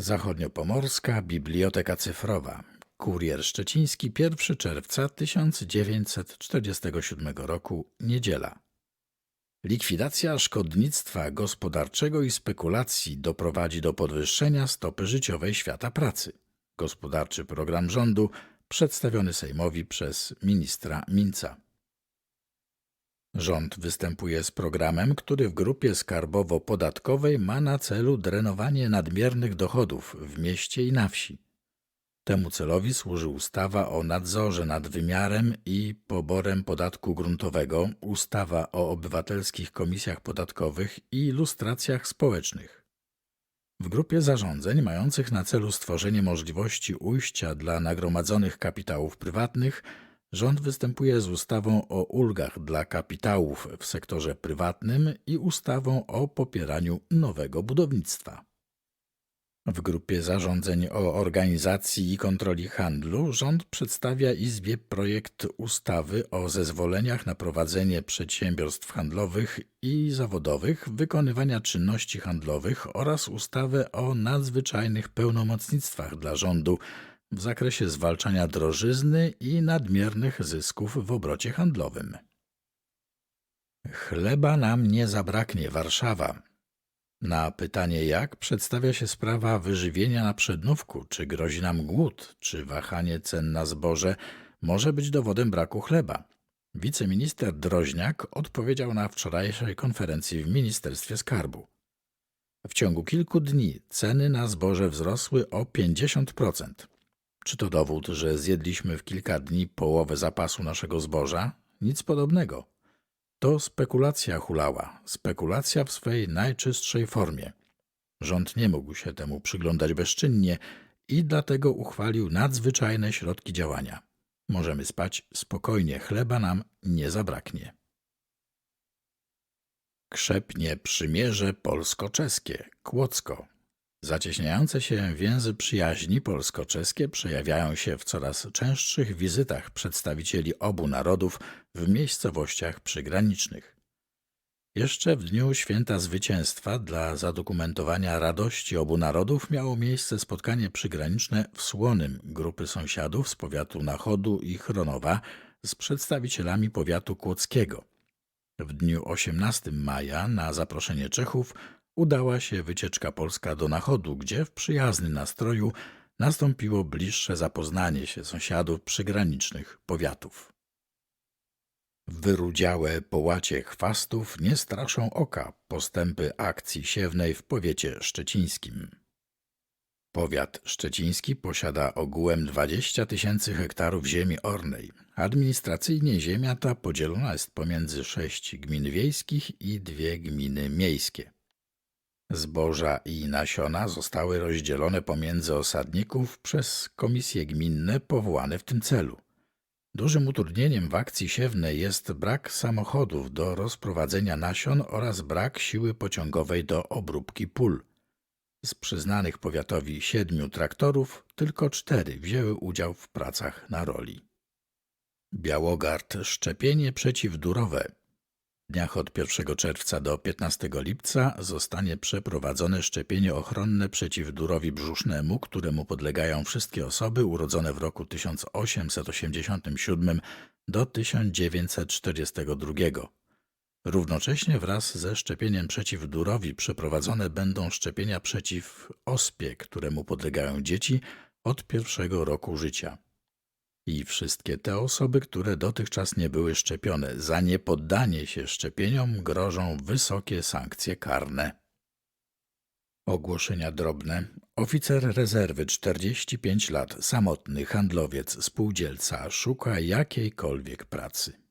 Zachodniopomorska Biblioteka Cyfrowa. Kurier Szczeciński 1 czerwca 1947 roku, niedziela. Likwidacja szkodnictwa gospodarczego i spekulacji doprowadzi do podwyższenia stopy życiowej świata pracy. Gospodarczy program rządu przedstawiony Sejmowi przez ministra Minca. Rząd występuje z programem, który w grupie skarbowo-podatkowej ma na celu drenowanie nadmiernych dochodów w mieście i na wsi. Temu celowi służy ustawa o nadzorze nad wymiarem i poborem podatku gruntowego, ustawa o obywatelskich komisjach podatkowych i ilustracjach społecznych. W grupie zarządzeń mających na celu stworzenie możliwości ujścia dla nagromadzonych kapitałów prywatnych rząd występuje z ustawą o ulgach dla kapitałów w sektorze prywatnym i ustawą o popieraniu nowego budownictwa. W grupie zarządzeń o organizacji i kontroli handlu rząd przedstawia Izbie projekt ustawy o zezwoleniach na prowadzenie przedsiębiorstw handlowych i zawodowych, wykonywania czynności handlowych oraz ustawę o nadzwyczajnych pełnomocnictwach dla rządu w zakresie zwalczania drożyzny i nadmiernych zysków w obrocie handlowym. Chleba nam nie zabraknie Warszawa. Na pytanie jak przedstawia się sprawa wyżywienia na przednówku, czy grozi nam głód, czy wahanie cen na zboże może być dowodem braku chleba. Wiceminister Droźniak odpowiedział na wczorajszej konferencji w Ministerstwie Skarbu. W ciągu kilku dni ceny na zboże wzrosły o 50%. Czy to dowód, że zjedliśmy w kilka dni połowę zapasu naszego zboża? Nic podobnego. To spekulacja hulała, spekulacja w swej najczystszej formie. Rząd nie mógł się temu przyglądać bezczynnie i dlatego uchwalił nadzwyczajne środki działania. Możemy spać spokojnie, chleba nam nie zabraknie. Krzepnie przymierze polsko-czeskie, Kłodzko. Zacieśniające się więzy przyjaźni polsko-czeskie przejawiają się w coraz częstszych wizytach przedstawicieli obu narodów w miejscowościach przygranicznych. Jeszcze w dniu święta zwycięstwa dla zadokumentowania radości obu narodów miało miejsce spotkanie przygraniczne w Słonym grupy sąsiadów z powiatu Nachodu i Chronowa z przedstawicielami powiatu kłodzkiego. W dniu 18 maja na zaproszenie Czechów udała się wycieczka polska do Nachodu, gdzie w przyjaznym nastroju nastąpiło bliższe zapoznanie się sąsiadów przygranicznych powiatów. Wyrudziałe połacie chwastów nie straszą oka postępy akcji siewnej w powiecie szczecińskim. Powiat szczeciński posiada ogółem 20 tysięcy hektarów ziemi ornej. Administracyjnie ziemia ta podzielona jest pomiędzy sześć gmin wiejskich i dwie gminy miejskie. Zboża i nasiona zostały rozdzielone pomiędzy osadników przez komisje gminne powołane w tym celu. Dużym utrudnieniem w akcji siewnej jest brak samochodów do rozprowadzenia nasion oraz brak siły pociągowej do obróbki pól. Z przyznanych powiatowi siedmiu traktorów tylko cztery wzięły udział w pracach na roli. Białogard szczepienie przeciwdurowe dniach od 1 czerwca do 15 lipca zostanie przeprowadzone szczepienie ochronne przeciw durowi brzusznemu, któremu podlegają wszystkie osoby urodzone w roku 1887 do 1942. Równocześnie wraz ze szczepieniem przeciw durowi przeprowadzone będą szczepienia przeciw ospie, któremu podlegają dzieci od pierwszego roku życia i wszystkie te osoby, które dotychczas nie były szczepione. Za niepoddanie się szczepieniom grożą wysokie sankcje karne. Ogłoszenia drobne. Oficer rezerwy 45 lat, samotny handlowiec, spółdzielca, szuka jakiejkolwiek pracy.